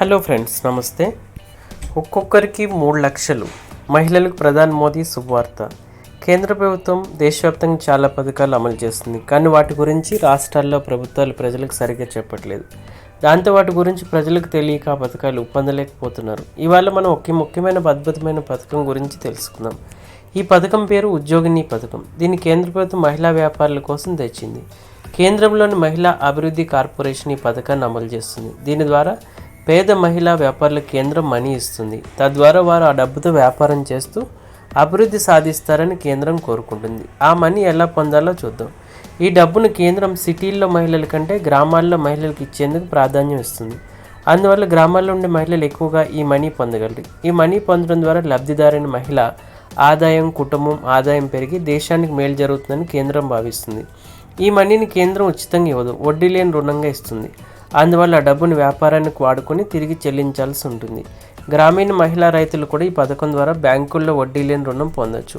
Hello friends నమస్తే. ఒక్కొక్కరికి మూడు లక్షలు. మహిళలకు ప్రధాని మోదీ శుభవార్త. కేంద్ర ప్రభుత్వం దేశవ్యాప్తంగా చాలా పథకాలు అమలు చేస్తుంది. కానీ వాటి గురించి రాష్ట్రాల్లో ప్రభుత్వాలు ప్రజలకు సరిగ్గా చెప్పట్లేదు. దాంతో వాటి గురించి ప్రజలకు తెలియక ఆ పథకాలు పొందలేకపోతున్నారు ఇవాళ మనం ఒక ముఖ్యమైన అద్భుతమైన పథకం గురించి తెలుసుకుందాం. ఈ పథకం పేరు ఉద్యోగిని పథకం. దీన్ని కేంద్ర ప్రభుత్వం మహిళా వ్యాపారుల కోసం తెచ్చింది. కేంద్రంలోని మహిళా అభివృద్ధి కార్పొరేషన్ ఈ పథకాన్ని అమలు చేస్తుంది. దీని ద్వారా పేద మహిళా వ్యాపారుల కేంద్రం మనీ ఇస్తుంది. తద్వారా వారు ఆ డబ్బుతో వ్యాపారం చేస్తూ అభివృద్ధి సాధిస్తారని కేంద్రం కోరుకుంటుంది. ఆ మనీ ఎలా పొందాలో చూద్దాం. ఈ డబ్బును కేంద్రం సిటీల్లో మహిళల కంటే గ్రామాల్లో మహిళలకు ఇచ్చేందుకు ప్రాధాన్యం ఇస్తుంది. అందువల్ల గ్రామాల్లో ఉండే మహిళలు ఎక్కువగా ఈ మనీ పొందగలరు. ఈ మనీ పొందడం ద్వారా లబ్ధిదారైన మహిళ ఆదాయం కుటుంబం ఆదాయం పెరిగి దేశానికి మేలు జరుగుతుందని కేంద్రం భావిస్తుంది. ఈ మనీని కేంద్రం ఉచితంగా ఇవ్వదు. వడ్డీ లేని రుణంగా ఇస్తుంది. అందువల్ల డబ్బును వ్యాపారానికి వాడుకొని తిరిగి చెల్లించాల్సి ఉంటుంది. గ్రామీణ మహిళా రైతులు కూడా ఈ పథకం ద్వారా బ్యాంకుల్లో వడ్డీ లేని రుణం పొందొచ్చు.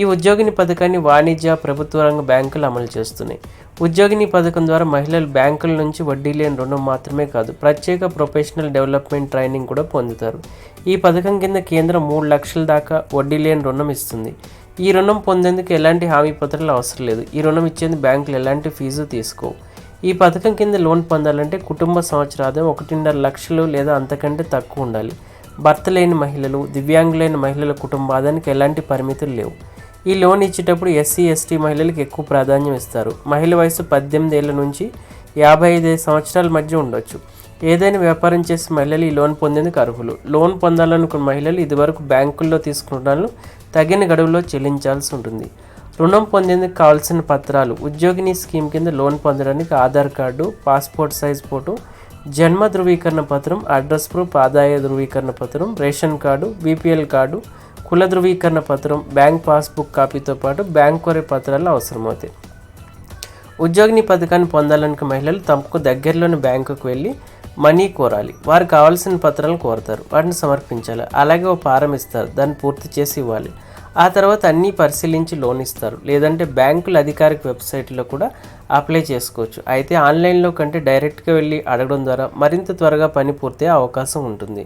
ఈ ఉద్యోగిని పథకాన్ని వాణిజ్య ప్రభుత్వ రంగ బ్యాంకులు అమలు చేస్తున్నాయి. ఉద్యోగిని పథకం ద్వారా మహిళలు బ్యాంకుల నుంచి వడ్డీ లేని రుణం మాత్రమే కాదు ప్రత్యేక ప్రొఫెషనల్ డెవలప్మెంట్ ట్రైనింగ్ కూడా పొందుతారు. ఈ పథకం కింద కేంద్రం మూడు లక్షల దాకా వడ్డీ లేని రుణం ఇస్తుంది. ఈ రుణం పొందేందుకు ఎలాంటి హామీ పత్రాలు అవసరం లేదు. ఈ రుణం ఇచ్చేందుకు బ్యాంకులు ఎలాంటి ఫీజు తీసుకోవు. ఈ పథకం కింద లోన్ పొందాలంటే కుటుంబ సంవత్సరాదం ఒకటిన్నర లక్షలు లేదా అంతకంటే తక్కువ ఉండాలి. భర్త లేని మహిళలు దివ్యాంగులైన మహిళల కుటుంబాదానికి ఎలాంటి పరిమితులు లేవు. ఈ లోన్ ఇచ్చేటప్పుడు ఎస్సీ ఎస్టీ మహిళలకు ఎక్కువ ప్రాధాన్యం ఇస్తారు. మహిళ వయసు పద్దెనిమిది ఏళ్ళ నుంచి యాభై ఐదు సంవత్సరాల మధ్య ఉండొచ్చు. ఏదైనా వ్యాపారం చేసే మహిళలు ఈ లోన్ పొందేందుకు అర్హులు. లోన్ పొందాలనుకున్న మహిళలు ఇదివరకు బ్యాంకుల్లో తీసుకున్న రుణాలను తగిన గడువులో చెల్లించాల్సి ఉంటుంది. రుణం పొందేందుకు కావాల్సిన పత్రాలు ఉద్యోగిని స్కీమ్ కింద లోన్ పొందడానికి Aadhaar card passport size photo జన్మ ధృవీకరణ పత్రం అడ్రస్ ప్రూఫ్ ఆదాయ ధృవీకరణ పత్రం రేషన్ కార్డు బీపీఎల్ కార్డు కుల ధృవీకరణ పత్రం బ్యాంక్ పాస్బుక్ కాపీతో పాటు బ్యాంక్ కొరే పత్రాలు అవసరమవుతాయి. ఉద్యోగిని పథకాన్ని పొందాలనుకున్న మహిళలు తమకు దగ్గరలోని బ్యాంకుకు వెళ్ళి మనీ కోరాలి. వారు కావాల్సిన పత్రాలను కోరతారు. వాటిని సమర్పించాలి. అలాగే ఒక ఫారం ఇస్తారు. దాన్ని పూర్తి చేసి ఇవ్వాలి. ఆ తర్వాత అన్నీ పరిశీలించి లోన్ ఇస్తారు. లేదంటే బ్యాంకుల అధికారిక వెబ్సైట్లో కూడా అప్లై చేసుకోవచ్చు. అయితే ఆన్లైన్లో కంటే డైరెక్ట్గా వెళ్ళి అడగడం ద్వారా మరింత త్వరగా పని పూర్తయ్యే అవకాశం ఉంటుంది.